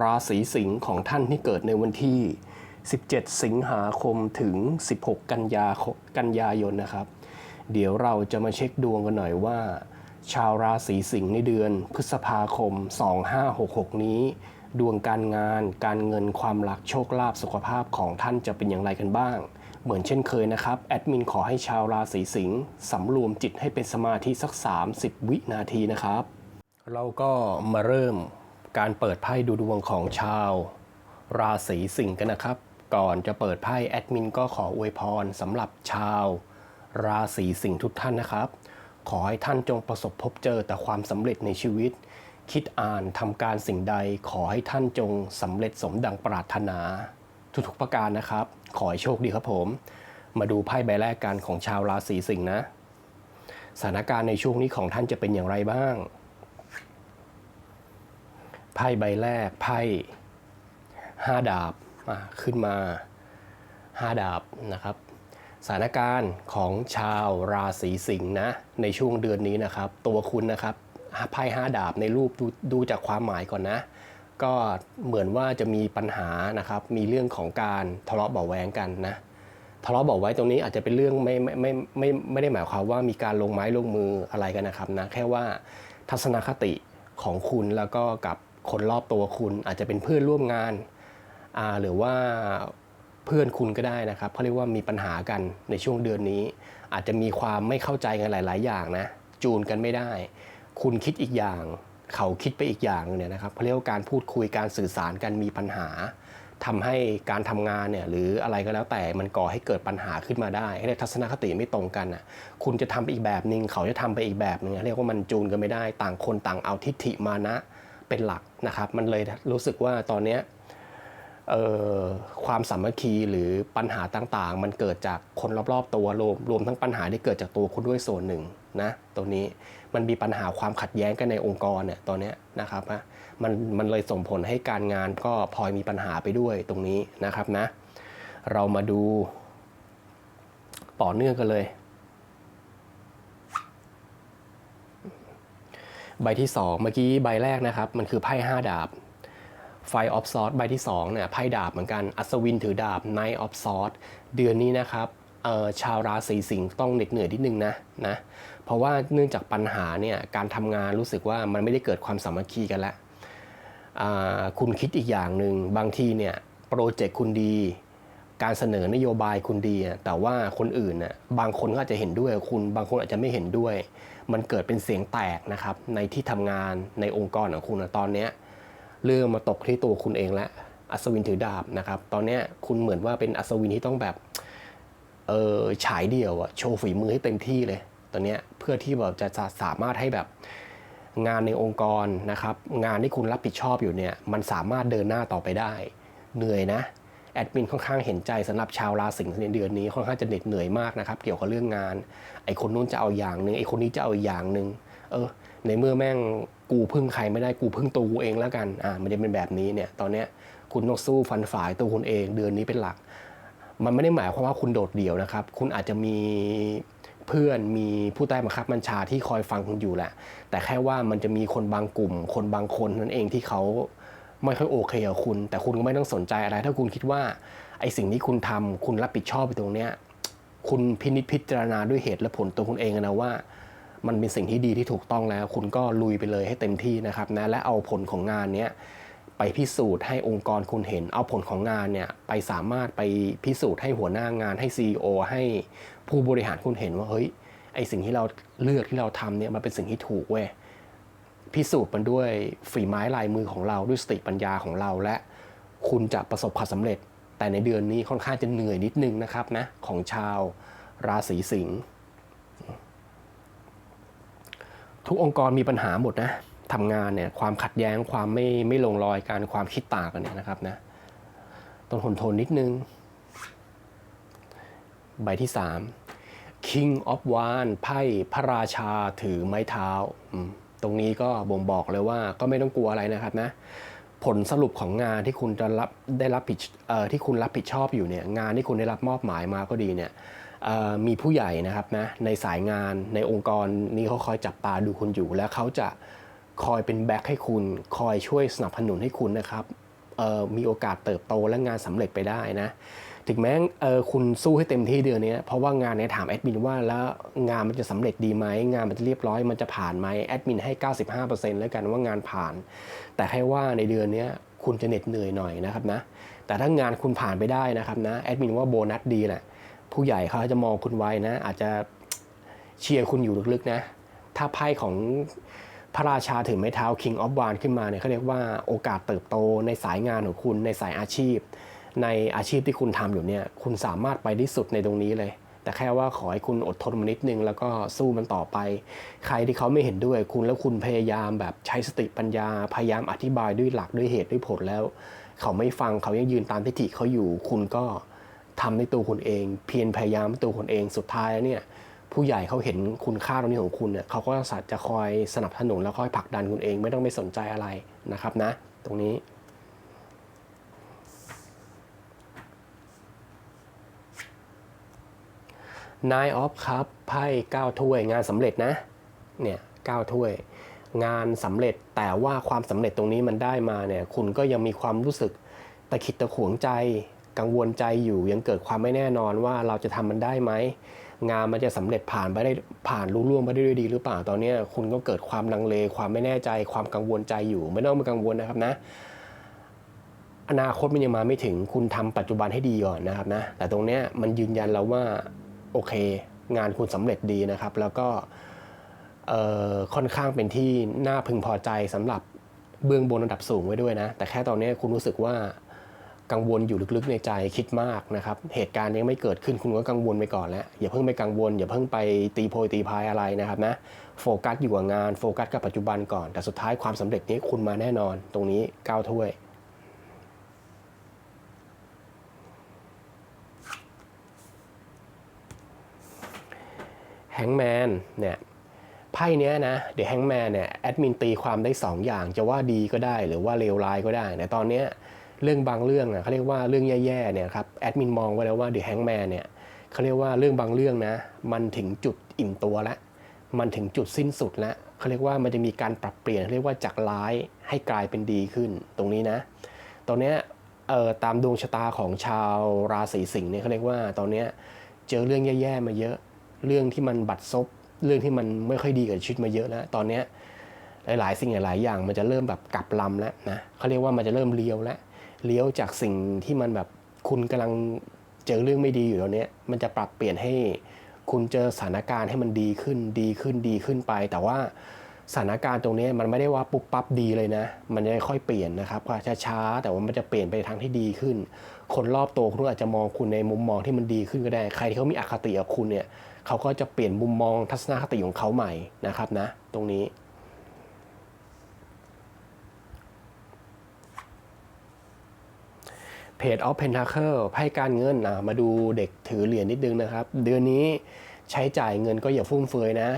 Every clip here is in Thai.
ราศีสิงห์ของท่านที่เกิดในวันที่ 17 สิงหาคมถึง 16 กันยากันยายนนะครับ เดี๋ยวเราจะมาเช็คดวงกันหน่อยว่า ชาวราศีสิงห์ในเดือนพฤษภาคม 2566 นี้ ดวงการงาน การเงินความรักโชคลาภสุขภาพของท่านจะเป็นอย่างไรกันบ้าง เหมือนเช่นเคยนะครับ แอดมินขอให้ชาวราศีสิงห์สำรวมจิตให้เป็นสมาธิสัก 30 วินาทีนะครับ เราก็มาเริ่ม การเปิดไพ่ดูดวงของชาว ราศีสิงห์กันนะครับ ก่อนจะเปิดไพ่แอดมินก็ขออวยพรสำหรับชาว ราศีสิงห์ทุกท่านนะครับ ขอให้ท่านจงประสบพบเจอแต่ความสำเร็จในชีวิต คิดอ่านทำการสิ่งใด ขอให้ท่านจงสำเร็จสมดังปรารถนา ทุกๆประการนะครับ ขอให้โชคดีครับผม มาดูไพ่ใบแรกกันของชาวราศีสิงห์นะ สถานการณ์ในช่วงนี้ของท่านจะเป็นอย่างไรบ้าง ไพ่ใบแรกไพ่ห้าดาบขึ้นมาห้าดาบนะครับสถานการณ์ของชาวราศีสิงห์นะในช่วงเดือนนี้นะครับ ตัวคุณนะครับไพ่ห้าดาบในรูปดูดูจากความหมายก่อนนะ ก็เหมือนว่าจะมีปัญหานะครับ มีเรื่องของการทะเลาะเบาแวงกันนะทะเลาะเบอกไว้ตรงนี้อาจจะเป็นเรื่องไม่ไม่ไม่ไม่ไม่ได้หมายความว่ามีการลงไม้ลงมืออะไรกันนะครับนะแค่ว่าทัศนคติของคุณแล้วก็กับ คนรอบตัวคุณอาจจะเป็นเพื่อนร่วมงาน หรือว่าเพื่อนคุณก็ได้นะครับเขาเรียกว่ามีปัญหากันในช่วงเดือนนี้ อาจจะมีความไม่เข้าใจกันหลาย ๆ อย่างนะ จูนกันไม่ได้ คุณคิดอีกอย่าง เขาคิดไปอีกอย่างเนี่ยนะครับเขาเรียกว่าการพูดคุยการสื่อสารกันมีปัญหาทำให้การทำงานเนี่ยหรืออะไรก็แล้วแต่มันก่อให้เกิดปัญหาขึ้นมาได้ให้ทัศนคติไม่ตรงกันอะคุณจะทำไปอีกแบบหนึ่งเขาจะทำไปอีกแบบหนึงเรียกว่ามันจูนกันไม่ได้ ต่างคนต่างเอาทิฏฐิมานะ เป็นหลักนะครับ มันเลยรู้สึกว่าตอนนี้ความสามัคคีหรือปัญหาต่างๆ มันเกิดจากคนรอบๆ ตัวรวมรวมทั้งปัญหาที่เกิดจากตัวคุณด้วยส่วนหนึ่งนะตรงนี้มันมีปัญหาความขัดแย้งกันในองค์กรเนี่ยตอนนี้นะครับมันมันเลยส่งผลให้การงานก็พลอยมีปัญหาไปด้วยตรงนี้นะครับนะ เรามาดูต่อเนื่องกันเลย ใบที่ 2 เมื่อกี้ใบแรกนะครับ มันคือไพ่5 ดาบไฟออฟซอร์ใบที่2เนี่ยไพ่ดาบเหมือนกันอัศวินถือดาบไนท์ออฟซอร์เดือนนี้นะครับชาวราศีสิงห์ต้องเหน็ดเหนื่อยนิดนึงนะนะเพราะว่าเนื่องจากปัญหาเนี่ยการทำงานรู้สึกว่ามันไม่ได้เกิดความสามัคคีกันแล้วคุณคิดอีกอย่างหนึ่งบางทีเนี่ยโปรเจกต์คุณดี การเสนอนโยบายคุณดี แต่ว่าคนอื่นน่ะบางคนก็อาจจะเห็นด้วยคุณบางคนอาจจะไม่เห็นด้วย มันเกิดเป็นเสียงแตกนะครับ ในที่ทำงานในองค์กรของคุณตอนเนี้ยเรื่องมาตกที่ตัวคุณเองแล้วอัศวินถือดาบนะครับ ตอนเนี้ยคุณเหมือนว่าเป็นอัศวินที่ต้องแบบเออฉายเดี่ยวอะโชว์ฝีมือให้เต็มที่เลย ตอนเนี้ยเพื่อที่แบบจะจะสามารถให้แบบงานในองค์กรนะครับ งานที่คุณรับผิดชอบอยู่เนี่ย มันสามารถเดินหน้าต่อไปได้ เหนื่อยนะ แอดมินค่อนข้างเห็นใจสำหรับชาวราศีในเดือนนี้ค่อนข้างจะเหน็ดเหนื่อยมากนะครับ เกี่ยวกับเรื่องงาน ไอคนนู้นจะเอาอย่างหนึ่งไอคนนี้จะเอาอย่างหนึ่งเออ ในเมื่อแม่งกูพึ่งใครไม่ได้กูพึ่งตัวกูเองแล้วกันอ่ามันจะเป็นแบบนี้เนี่ย ตอนเนี้ยคุณต้องสู้ฟันฝ่ายตัวคุณเอง เดือนนี้เป็นหลัก มันไม่ได้หมายความว่าคุณโดดเดี่ยวนะครับ คุณอาจจะมีเพื่อนมีผู้ใต้บังคับบัญชาที่คอยฟังคุณอยู่แหละ แต่แค่ว่ามันจะมีคนบางกลุ่ม คนบางคนนั่นเองที่เขา ไม่ค่อยโอเคกับคุณ แต่คุณก็ไม่ต้องสนใจอะไร ถ้าคุณคิดว่าไอ้สิ่งที่คุณทำคุณรับผิดชอบไปตรงเนี้ยคุณพินิจพิจารณาด้วยเหตุและผลตัวคุณเองนะว่า มันเป็นสิ่งที่ดีที่ถูกต้องแล้ว คุณก็ลุยไปเลยให้เต็มที่นะครับนะและเอาผลของงานเนี้ยไปพิสูจน์ให้องค์กรคุณเห็น เอาผลของงานเนี่ยไปสามารถไปพิสูจน์ให้หัวหน้างานให้ CEO ให้ผู้บริหารคุณเห็นว่าเฮ้ยไอสิ่งที่เราเลือกที่เราทำเนี่ยมันเป็นสิ่งที่ถูกเว้ย พิสูจน์มันด้วยฝีไม้ลายมือของเราด้วยสติปัญญาของเราและคุณจะประสบความสำเร็จ แต่ในเดือนนี้ค่อนข้างจะเหนื่อยนิดนึงนะครับนะของชาวราศีสิงห์ทุกองค์กรมีปัญหาหมดนะทำงานเนี่ยความขัดแย้งความไม่ไม่ลงรอยการความคิดต่างกันเนี่ยนะครับนะต้องทนทนนิดนึง ใบที่ 3 King of w a n d ไพ่พระราชาถือไม้เท้าอืม ตรงนี้ก็บ่งบอกเลยว่าก็ไม่ต้องกลัวอะไรนะครับนะผลสรุปของงานที่คุณจะรับได้รับผิดที่คุณรับผิดชอบอยู่เนี่ยงานที่คุณได้รับมอบหมายมาก็ดีเนี่ยมีผู้ใหญ่นะครับนะในสายงานในองค์กรนี้เขาคอยจับตาดูคุณอยู่ และเขาจะคอยเป็นแบ็คให้คุณ คอยช่วยสนับสนุนให้คุณนะครับมีโอกาสเติบโตและงานสำเร็จไปได้นะ ถึงแม้เออคุณสู้ให้เต็มที่เดือนนี้เพราะว่างานเนี้ยถามแอดมินว่าแล้วงานมันจะสำเร็จดีไหมงานมันจะเรียบร้อยมันจะผ่านไหมแอดมินให้ 95%แล้วกันว่างานผ่าน แต่แค่ว่าในเดือนนี้คุณจะเหน็ดเหนื่อยหน่อยนะครับนะแต่ถ้างานคุณผ่านไปได้นะครับนะแอดมินว่าโบนัสดีแหละผู้ใหญ่เขาจะมองคุณไว้นะ อาจจะเชียร์คุณอยู่ลึกๆนะ ถ้าไพ่ของพระราชาถือไม้เท้า King of w a n d ขึ้นมาเนี่ยเขาเรียกว่าโอกาสเติบโตในสายงานของคุณในสายอาชีพ ในอาชีพที่คุณทำอยู่เนี่ยคุณสามารถไปที่สุดในตรงนี้เลย แต่แค่ว่าขอให้คุณอดทนมานิดนึง แล้วก็สู้มันต่อไป ใครที่เขาไม่เห็นด้วยคุณแล้วคุณพยายามแบบใช้สติปัญญา พยายามอธิบายด้วยหลักด้วยเหตุด้วยผลแล้ว เขาไม่ฟังเขายังยืนตามทิฏฐิเขาอยู่ คุณก็ทำในตัวคุณเอง เพียรพยายามในตัวคุณเองสุดท้ายเนี่ยผู้ใหญ่เขาเห็นคุณค่าตรงนี้ของคุณเนี่ยเขาก็จะคอยสนับสนุนแล้วคอยผลักดันคุณเองไม่ต้องไปสนใจอะไรนะครับนะ ตรงนี้ Nine of ครับไพ่9ถ้วย งานสำเร็จนะ เนี่ย9ถ้วย งานสำเร็จแต่ว่าความสำเร็จตรงนี้มันได้มาเนี่ย คุณก็ยังมีความรู้สึกตะขิดตะขวงใจ กังวลใจอยู่ ยังเกิดความไม่แน่นอนว่าเราจะทำมันได้ไหม งานมันจะสำเร็จผ่านไปได้ผ่านรุ่ล่วงไปได้ด้วยดีหรือเปล่า ตอนนี้คุณก็เกิดความลังเล ความไม่แน่ใจ ความกังวลใจอยู่ ไม่ต้องมากังวลนะครับนะอนาคตมันยังมาไม่ถึงคุณทำปัจจุบันให้ดีก่อนนะครับนะแต่ตรงเนี้ยมันยืนยันแล้วว่า โอเค งานคุณสำเร็จดีนะครับ แล้วก็ค่อนข้างเป็นที่น่าพึงพอใจสำหรับเบื้องบนระดับสูงไว้ด้วยนะ แต่แค่ตอนนี้คุณรู้สึกว่ากังวลอยู่ลึกๆในใจคิดมากนะครับ เหตุการณ์ยังไม่เกิดขึ้นคุณก็กังวลไปก่อนแล้ว อย่าเพิ่งไปกังวล อย่าเพิ่งไปตีโพยตีพายอะไรนะครับนะโฟกัสอยู่กับงานโฟกัสกับปัจจุบันก่อน แต่สุดท้ายความสำเร็จนี้คุณมาแน่นอน ตรงนี้ก้าวถ้วย งแมนเนี่ยไพ่เนี้ยนะเดี๋ยวแฮงแมนเนี่ยแอดมินตีความได้ 2 อย่างจะว่าดีก็ได้หรือว่าเลวร้ายก็ได้แต่ตอนเนี้ยเรื่องบางเรื่องอะเขาเรียกว่าเรื่องแย่ๆเนี่ยครับแอดมินมองไว้แล้วว่าเดี๋ยวแฮงแมนเนี่ยเขาเรียกว่าเรื่องบางเรื่องนะ มันถึงจุดอิ่มตัวแล้วมันถึงจุดสิ้นสุดแล้วเขาเรียกว่ามันจะมีการปรับเปลี่ยนเรียกว่าจากร้ายให้กลายเป็นดีขึ้นตรงนี้นะ ตอนเนี้ยเอ่อตามดวงชะตาของชาวราศีสิงห์เนี่ยเขาเรียกว่าตอนเนี้ยเจอเรื่องแย่ๆมาเยอะ เรื่องที่มันบัดซบเรื่องที่มันไม่ค่อยดีกับชีวิตมาเยอะแล้วตอนเนี้ยหลายๆ สิ่งหลายๆอย่างมันจะเริ่มแบบกลับลำแล้วนะเขาเรียกว่ามันจะเริ่มเลี้ยวแล้วเลี้ยวจากสิ่งที่มันแบบคุณกำลังเจอเรื่องไม่ดีอยู่ตอนนี้มันจะปรับเปลี่ยนให้คุณเจอสถานการณ์ให้มันดีขึ้นดีขึ้นดีขึ้นไป แต่ว่าสถานการณ์ตรงนี้มันไม่ได้ว่าปุ๊บปั๊บดีเลยนะ มันจะค่อยเปลี่ยนนะครับช้าๆแต่ว่ามันจะเปลี่ยนไปทางที่ดีขึ้น คนรอบตัวคุณอาจจะมองคุณในมุมมองที่มันดีขึ้นก็ได้ ใครที่เขามีอคติกับคุณเนี่ย เขาก็จะเปลี่ยนมุมมองทัศนคติของเขาใหม่นะครับนะตรงนี้เพจออฟเพนทาเคิลไพ่การเงินนะมาดูเด็กถือเหรียญนิดนึงนะครับ เดือนนี้ใช้จ่ายเงินก็อย่าฟุ่มเฟือยนะ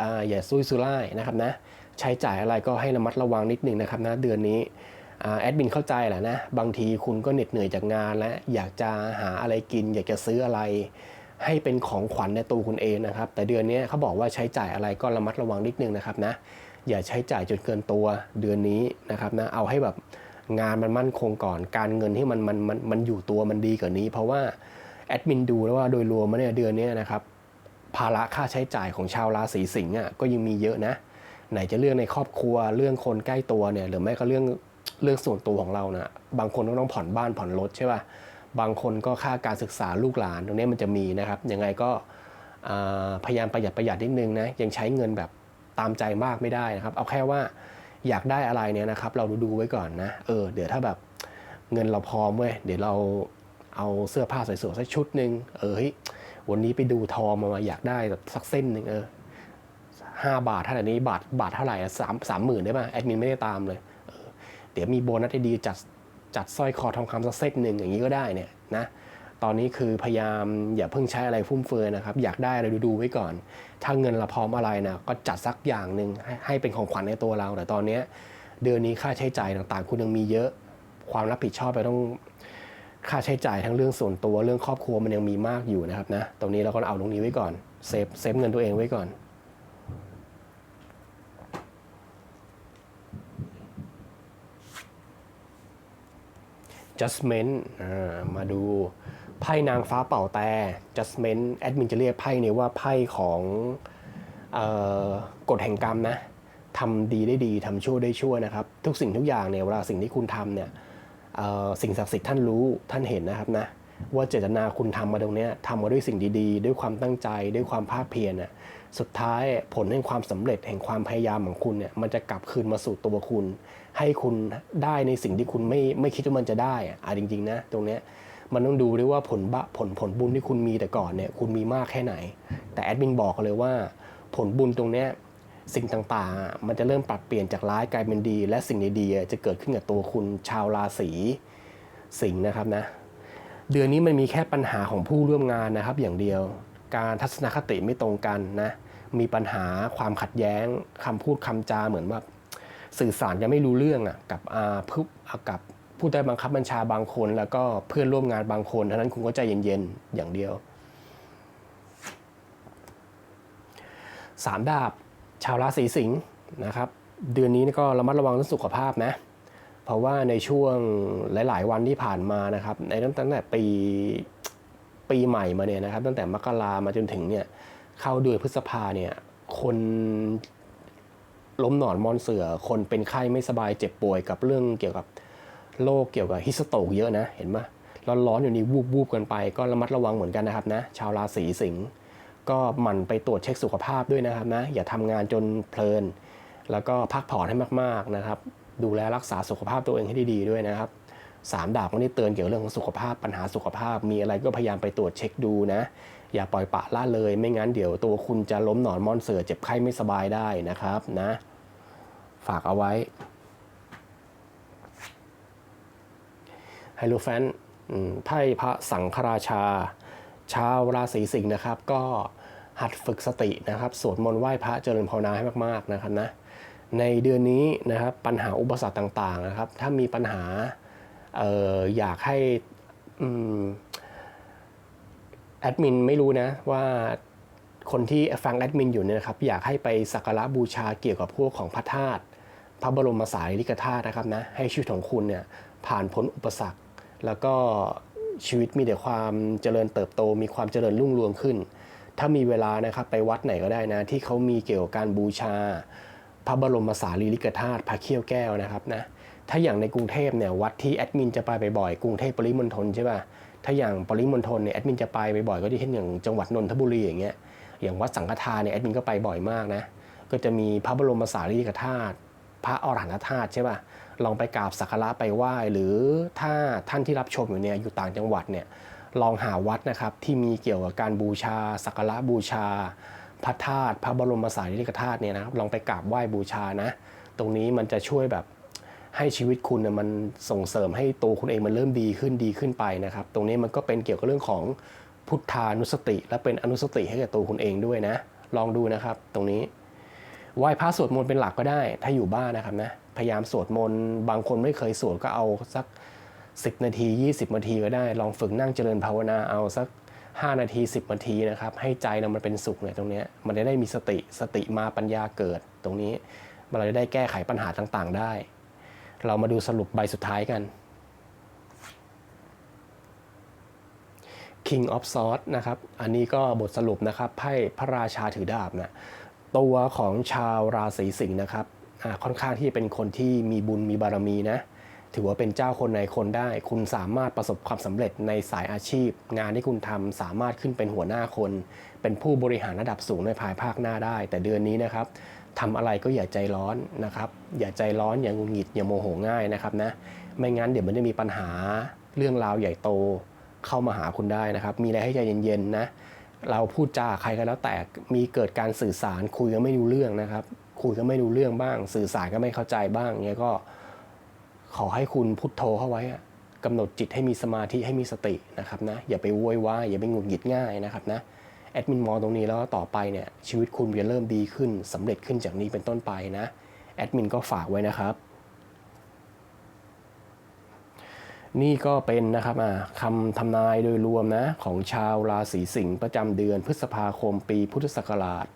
ออย่าซุยซุร่ายนะครับนะใช้จ่ายอะไรก็ให้ระมัดระวังนิดนึงนะครับนะเดือนนี้แอดมินเข้าใจแหละนะบางทีคุณก็เหน็ดเหนื่อยจากงานและอยากจะหาอะไรกิน อยากจะซื้ออะไร ให้เป็นของขวัญในตัวคุณเองนะครับ แต่เดือนนี้เขาบอกว่าใช้จ่ายอะไรก็ระมัดระวังนิดนึงนะครับนะ อย่าใช้จ่ายจนเกินตัวเดือนนี้นะครับนะ เอาให้แบบงานมันมั่นคงก่อน การเงินที่มันมันมันมันอยู่ตัวมันดีกว่านี้ เพราะว่าแอดมินดูแล้วว่าโดยรวมมาเนี่ยเดือนนี้นะครับภาระค่าใช้จ่ายของชาวราศีสิงห์อะก็ยังมีเยอะนะ ไหนจะเรื่องในครอบครัวเรื่องคนใกล้ตัวเนี่ยหรือไม่ก็เรื่องเรื่องส่วนตัวของเรานะบางคนก็ต้องผ่อนบ้านผ่อนรถใช่ป่ะ บางคนก็ค่าการศึกษาลูกหลานตรงนี้มันจะมีนะครับยังไงก็พยายามประหยัดประหยัดนิดนึงนะยังใช้เงินแบบตามใจมากไม่ได้นะครับ เอาแค่ว่าอยากได้อะไรเนี่ยนะครับ เราดูดูไว้ก่อนนะเออเดี๋ยวถ้าแบบเงินเราพร้อมเว้ยเดี๋ยวเราเอาเสื้อผ้าสวยๆสักชุดหนึ่งเออวันนี้ไปดูทองมามาอยากได้แบบสักเส้นหนึ่งเออห้าบาทเท่าไหร่นี้บาทบาทเท่าไหร่อะสามสามหมื่นได้ป่ะแอดมินไม่ได้ตามเลยเออเดี๋ยวมีโบนัสที่ดีจัด จัดสร้อยคอทองคำสักเซตหนึ่งอย่างนี้ก็ได้เนี่ยนะตอนนี้คือพยายามอย่าเพิ่งใช้อะไรฟุ่มเฟือยนะครับ อยากได้อะไรดูๆไว้ก่อน ถ้าเงินเราพร้อมอะไรนะก็จัดสักอย่างหนึ่งให้ให้เป็นของขวัญในตัวเรา แต่ตอนนี้เดือนนี้ค่าใช้จ่ายต่างๆ คุณยังมีเยอะ ความรับผิดชอบไปต้องค่าใช้จ่ายทั้งเรื่องส่วนตัวเรื่องครอบครัวมันยังมีมากอยู่นะครับนะตรงนี้เราก็เอาตรงนี้ไว้ก่อนเซฟเซฟเงินตัวเองไว้ก่อน judgment มาดูไพ่นางฟ้าเป่าแต่ judgment แอดมินจะเรียกไพ่นี้ว่าไพ่ของออกฎแห่งกรรมนะทำดีได้ดีทำชั่วได้ชั่วนะครับ ทุกสิ่งทุกอย่างเนี่ยเวลาสิ่งที่คุณทำเนี่ยสิ่งศักดิ์สิทธิ์ท่านรู้ท่านเห็นนะครับนะว่าเจตนาคุณทำมาตรงเนี้ยทำมาด้วยสิ่งดีๆ ด้วยความตั้งใจด้วยความภาคเพียรนะ สุดท้ายผลแห่งความสำเร็จแห่งความพยายามของคุณเนี่ยมันจะกลับคืนมาสู่ตัวคุณ ให้คุณได้ในสิ่งที่คุณไม่ไม่คิดว่ามันจะได้อะจริงๆนะตรงเนี้ยมันต้องดูด้วยว่าผลบะผลผลบุญที่คุณมีแต่ก่อนเนี่ยคุณมีมากแค่ไหน แต่แอดมินบอกเลยว่า ผลบุญตรงเนี้ยสิ่งต่างๆ มันจะเริ่มปรับเปลี่ยนจากร้ายกลายเป็นดี และสิ่งดีๆจะเกิดขึ้นกับตัวคุณชาวราศีสิงห์นะครับนะ เดือนนี้มันมีแค่ปัญหาของผู้ร่วมงานนะครับอย่างเดียว การทัศนคติไม่ตรงกันนะมีปัญหาความขัดแย้งคำพูดคำจาเหมือนว่าสื่อสารยังไม่รู้เรื่องอะกับอาผู้อะกับผู้ใต้บังคับบัญชาบางคน แล้วก็เพื่อนร่วมงานบางคนเท่านั้นคุณก็ใจเย็นๆอย่างเดียวสามดาบชาวราศีสิงห์นะครับ เดือนนี้ก็ระมัดระวังเรื่องสุขภาพนะ เพราะว่าในช่วงหลาย ๆ วันที่ผ่านมานะครับ ในตั้งแต่ปี ปีใหม่มาเนี่ยนะครับตั้งแต่มกรามาจนถึงเนี่ยเข้าเดือนพฤษภาเนี่ยคนล้มหนอนมอนเสือ คนเป็นไข้ไม่สบายเจ็บป่วยกับเรื่องเกี่ยวกับโรคเกี่ยวกับฮิสโตกเยอะนะ เห็นไหมร้อนๆอยู่นี่วูบวูบกันไป ก็ระมัดระวังเหมือนกันนะครับนะ ชาวราศีสิงห์ก็หมั่นไปตรวจเช็คสุขภาพด้วยนะครับนะ อย่าทำงานจนเพลิน แล้วก็พักผ่อนให้มากๆนะครับ ดูแลรักษาสุขภาพตัวเองให้ดีๆด้วยนะครับ สามดาบก็ได้เตือนเกี่ยวกับเรื่องของสุขภาพปัญหาสุขภาพ มีอะไรก็พยายามไปตรวจเช็คดูนะ อย่าปล่อยปะละเลย ไม่งั้นเดี๋ยวตัวคุณจะล้มหนอนมอนเสือเจ็บไข้ไม่สบายได้นะครับนะ ฝากเอาไว้ไฮโลแฟนไพ่พระสังฆราชา ชาวราศีสิงห์นะครับ ก็หัดฝึกสตินะครับสวดมนต์ไหว้พระเจริญภาวนาให้มาก ๆ นะครับนะในเดือนนี้นะครับปัญหาอุปสรรคต่างๆนะครับ ถ้ามีปัญหา อออยากให้อแอดมินไม่รู้นะว่าคนที่ฟังแอดมินอยู่เนี่ยนะครับอยากให้ไปสักการะบูชาเกี่ยวกับพวกของพระธาตุพระบรมสารีริกธาตุนะครับนะให้ชีวิตของคุณเนี่ยผ่านพ้นอุปสรรค แล้วก็ชีวิตมีแต่ความเจริญเติบโต มีความเจริญรุ่งเรืองขึ้น ถ้ามีเวลานะครับไปวัดไหนก็ได้นะ ที่เขามีเกี่ยวกับการบูชา พระบรมสารีริกธาตุพระเขี้ยวแก้วนะครับนะ ถ้าอย่างในกรุงเทพเนี่ยวัดที่แอดมินจะไปบ่อยๆกรุงเทพปริมณฑลใช่ป่ะถ้าอย่างปริมณฑลเนี่ยแอดมินจะไปบ่อยๆก็ที่เช่นอย่างจังหวัดนนทบุรีอย่างเงี้ยอย่างวัดสังฆทานเนี่ยแอดมินก็ไปบ่อยมากนะก็จะมีพระบรมสารีริกธาตุพระอรหันตธาตุใช่ป่ะลองไปกราบสักการะไปไหว้หรือถ้าท่านที่รับชมอยู่เนี่ยอยู่ต่างจังหวัดเนี่ยลองหาวัดนะครับที่มีเกี่ยวกับการบูชาสักการะบูชา พระธาตุพระบรมสารีริกธาตุเนี่ยนะครับลองไปกราบไหว้บูชานะ ตรงนี้มันจะช่วยแบบ ให้ชีวิตคุณนี่ยมันส่งเสริมให้ตัวคุณเองมันเริ่มดีขึ้นดีขึ้นไปนะครับ ตรงนี้มันก็เป็นเกี่ยวกับเรื่องของพุทธานุสติ และเป็นอนุสติให้กับตัวคุณเองด้วยนะ ลองดูนะครับ ตรงนี้ไหว้พระสวดมนต์เป็นหลักก็ได้ ถ้าอยู่บ้านนะครับนะพยายามสวดมนต์บางคนไม่เคยสวดก็เอาสัก 10 นาที 20 นาทีก็ได้ ลองฝึกนั่งเจริญภาวนาเอาสัก 5 นาที 10 นาทีนะครับให้ใจเรามันเป็นสุขเนี่ยตรงนี้มันจะได้มีสติสติมาปัญญาเกิดตรงนี้เราจะได้แก้ไขปัญหาต่างๆ ได้ เรามาดูสรุปใบสุดท้ายกัน King of Swords นะครับ อันนี้ก็บทสรุปนะครับไพ่พระราชาถือดาบนะตัวของชาวราศีสิงห์นะครับค่อนข้างที่จะเป็นคนที่มีบุญมีบารมีนะ ถือว่าเป็นเจ้าคนในคนได้ คุณสามารถประสบความสำเร็จในสายอาชีพ งานที่คุณทำสามารถขึ้นเป็นหัวหน้าคน เป็นผู้บริหารระดับสูงในภายภาคหน้าได้ แต่เดือนนี้นะครับทำอะไรก็อย่าใจร้อนนะครับ อย่าใจร้อนอย่างุนหงิดอย่าโมโหง่ายนะครับนะไม่งั้นเดี๋ยวมันจะมีปัญหาเรื่องราวใหญ่โตเข้ามาหาคุณได้นะครับ มีอะไรให้ใจเย็นๆนะเราพูดจาใครก็แล้วแต่มีเกิดการสื่อสารคุยกันไม่รู้เรื่องนะครับ คุยกันไม่รู้เรื่องบ้าง สื่อสารก็ไม่เข้าใจบ้างเงี้ยก็ขอให้คุณพุทโธเข้าไว้อะกำหนดจิตให้มีสมาธิให้มีสตินะครับนะอย่าไปโวยวายอย่าไปหงุดหงิดง่ายนะครับนะ แอดมินมองตรงนี้แล้วต่อไปเนี่ยชีวิตคุณจะเริ่มดีขึ้นสำเร็จขึ้นจากนี้เป็นต้นไปนะแอดมินก็ฝากไว้นะครับ นี่ก็เป็นนะครับอ่าคำทำนายโดยรวมนะของชาวราศีสิงห์ประจำเดือนพฤษภาคมปีพุทธศักราช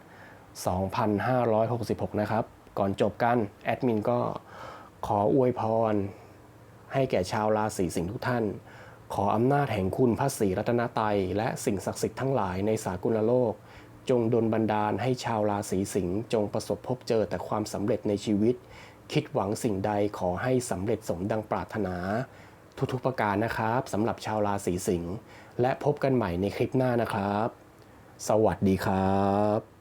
2566 นะครับ ก่อนจบกันแอดมินก็ขออวยพรให้แก่ชาวราศีสิงห์ทุกท่าน ขออำนาจแห่งคุณพระศรีรัตนตรัยและสิ่งศักดิ์สิทธิ์ทั้งหลายในสากลโลก จงดลบันดาลให้ชาวราศีสิงห์จงประสบพบเจอแต่ความสำเร็จในชีวิต คิดหวังสิ่งใดขอให้สำเร็จสมดังปรารถนา ทุกๆประการนะครับสำหรับชาวราศีสิงห์และพบกันใหม่ในคลิปหน้านะครับ สวัสดีครับ